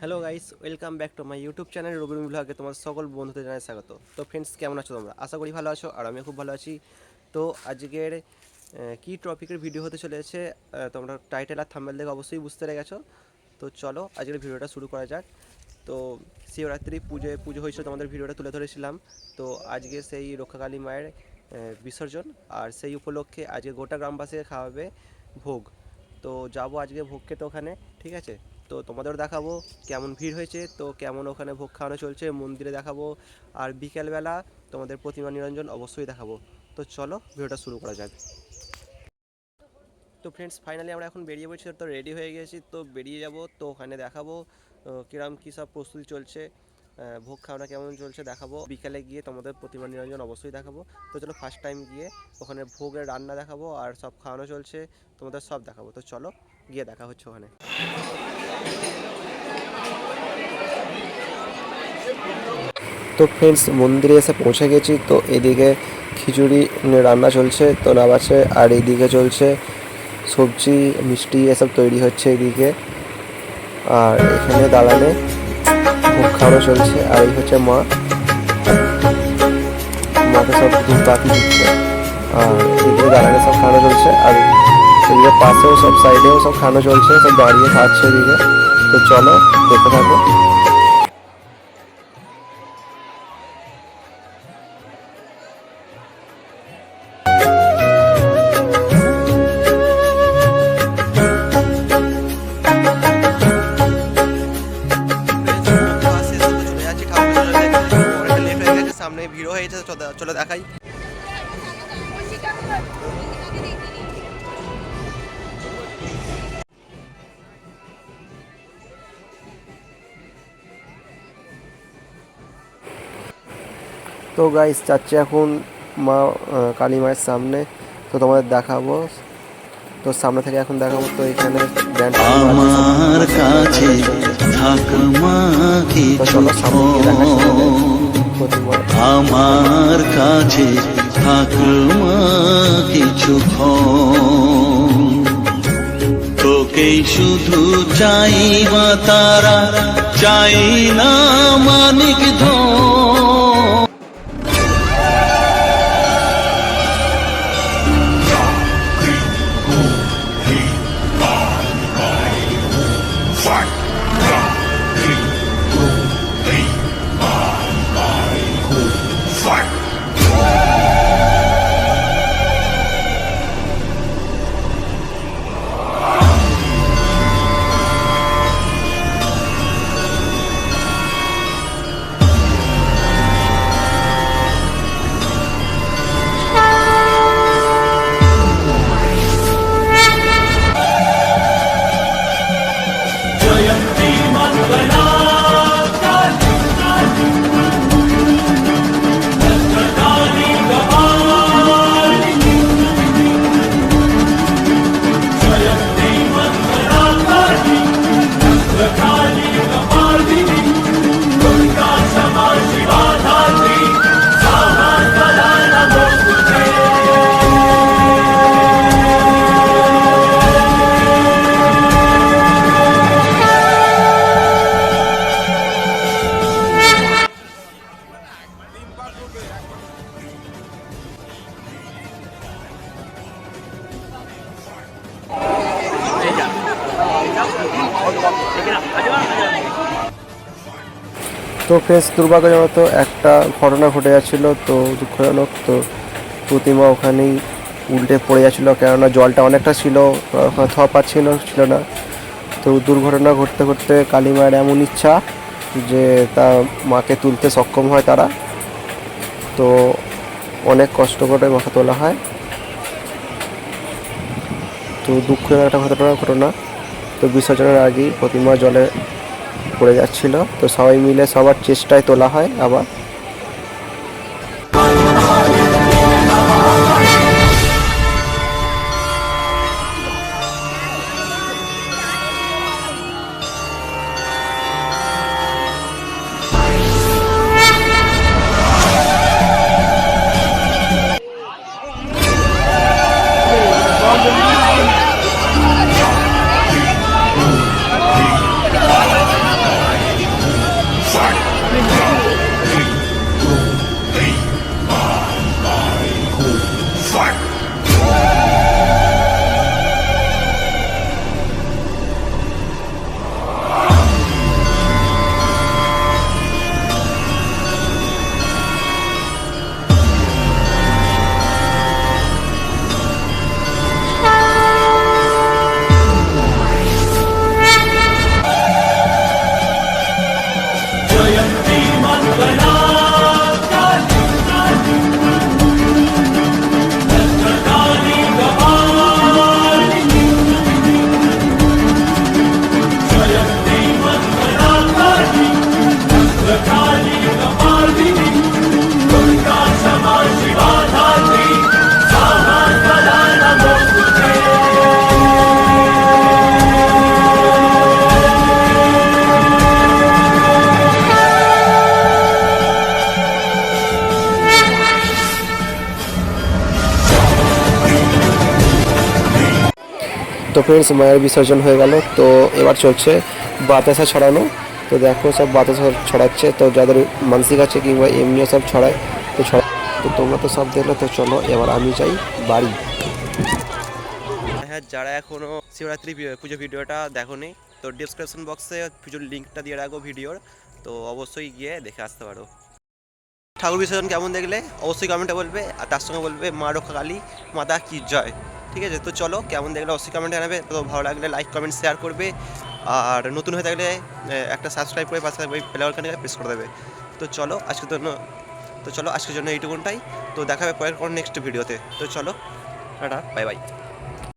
Hello guys welcome back to my YouTube channel Robin ব্লগে তোমার সকল বন্ধুদের জানাই স্বাগত। তো ফ্রেন্ডস কেমন আছো তোমরা? আশা করি ভালো আছো আর আমিও খুব ভালো আছি। তো আজকের কী টপিকের ভিডিও হতে চলেছে তোমরা টাইটেল আর থাম্বেল দেখে অবশ্যই বুঝতে পেরে গেছো। তো চলো, আজকের ভিডিওটা শুরু করা যাক। তো শিবরাত্রি পুজো পুজো হয়েছিল, তোমাদের ভিডিওটা তুলে ধরেছিলাম। তো আজকে সেই রক্ষাকালী মায়ের বিসর্জন, আর সেই উপলক্ষে আজকে গোটা গ্রামবাসীকে খাওয়াবে ভোগ। তো যাব আজকে ভোগ খেতে ওখানে, ঠিক আছে? তো তোমাদের দেখাবো কেমন ভিড় হয়েছে, তো কেমন ওখানে ভোগ খাওয়ানো চলছে, মন্দিরে দেখাবো। আর বিকেলবেলা তোমাদের প্রতিমা নিরঞ্জন অবশ্যই দেখাবো। তো চলো, ভিডিওটা শুরু করা যাক। তো ফ্রেন্ডস ফাইনালি আমরা এখন বেরিয়ে পড়ছি, তো রেডি হয়ে গেছি, তো বেরিয়ে যাব, তো ওখানে দেখাবো কিরম কী সব প্রস্তুতি চলছে ভোগ খাওয়ানো কেমন চলছে দেখাবো, বিকালে গিয়ে তোমাদের প্রতিমা নিরঞ্জন অবশ্যই দেখাবো, তো চলো ফার্স্ট টাইম গিয়ে ওখানে ভোগের রান্না দেখাবো আর সব খাওয়ানো চলছে, তোমাদের সব দেখাবো, তো চলো গিয়ে দেখা হচ্ছে ওখানে। তো ফ্রেন্ডস মন্দিরে এসে পৌঁছে গেছি, তো এদিকে খিচুড়ি রান্না চলছে, তো নামাচ্ছে আর এইদিকে চলছে সবজি, মিষ্টি, এসব তৈরি হচ্ছে এদিকে। আর এখানে দাঁড়ানে ভোগ খাওয়ানো চলছে, আর এই হচ্ছে মা। মাকে সব দুধ দিচ্ছে। আর এদিকে দাঁড়ানে সব খাওয়ানো চলছে, আর এদিকে পাশেও সব সাইডেও সব খাওয়ানো চলছে, সব দাঁড়িয়ে খাচ্ছে এদিকে। তো চলো দেখতে থাকো। সামনে ভিড় হয়ে গেছে চলো- দেখাই। তো গাইস যাচ্ছে এখন মা আহ, কালী মায়ের সামনে। তো তোমাদের দেখাবো। তো সামনে থেকে এখন দেখাবো তো এখানে আমার কাছে থাক মা তো আমার কাছে থাক মা কিছুক্ষণ তোকেই শুধু চাই মা তারা চাই না মানিক ধন। তো ফ্রেন্ডস, দুর্ভাগ্যজনক একটা ঘটনা ঘটে যাচ্ছিল, তো দুঃখজনক তো প্রতিমা ওখানেই উল্টে পড়ে যাচ্ছিল, কেননা জলটা অনেকটা ছিল ওখানে থ পাচ্ছিল, ছিল না। তো দুর্ঘটনা ঘটতে ঘটতে কালী মায়ের এমন ইচ্ছা যে তা মাকে তুলতে সক্ষম হয় তারা। তো অনেক কষ্ট করে মাকে তোলা হয়। তো দুঃখজনক একটা ঘটনা ঘটনা। তো বিসর্জনের আগেই প্রতিমা জলে পড়ে যাচ্ছিল। তো সবাই মিলে সবার চেষ্টায় তোলা হয় আবার। ফ্রেন্ডস মায়ের বিসর্জন হয়ে গেল। তো এবার চলছে বাতাসা ছড়ানো। তো দেখো সব বাতাসা ছড়াচ্ছে। তো যাদের মানসিক আছে কিংবা এমনিও সব ছড়ায়, তো ছড়া তো তোমরা তো সব দেখলে, তো চলো এবার আমি যাই বাড়ি। হ্যাঁ যারা এখনও শিবরাত্রি পুজো ভিডিওটা দেখোনি, তো ডিসক্রিপশন বক্সে পুজোর লিঙ্কটা দিয়ে রাখব ভিডিওর। তো অবশ্যই গিয়ে দেখে আসতে পারো। ঠাকুর বিসর্জন কেমন দেখলে? অবশ্যই কমেন্টে বলবে, আর তার সঙ্গে বলবে, মা রক্ষা কালী মাতা কি জয়? ঠিক আছে, তো চলো কেমন দেখলে অবশ্যই কমেন্ট জানাবে। তো ভালো লাগলে লাইক কমেন্ট শেয়ার করবে। আর নতুন হয়ে থাকলে একটা সাবস্ক্রাইব করে পাশে ওই প্লেয়ারখানে প্রেস করে দেবে। তো চলো, আজকের জন্য, তো চলো আজকের জন্য এইটুকুনটাই। তো দেখাবে পরের কোনো নেক্সট ভিডিওতে তো। চলো, টাটা বাই বাই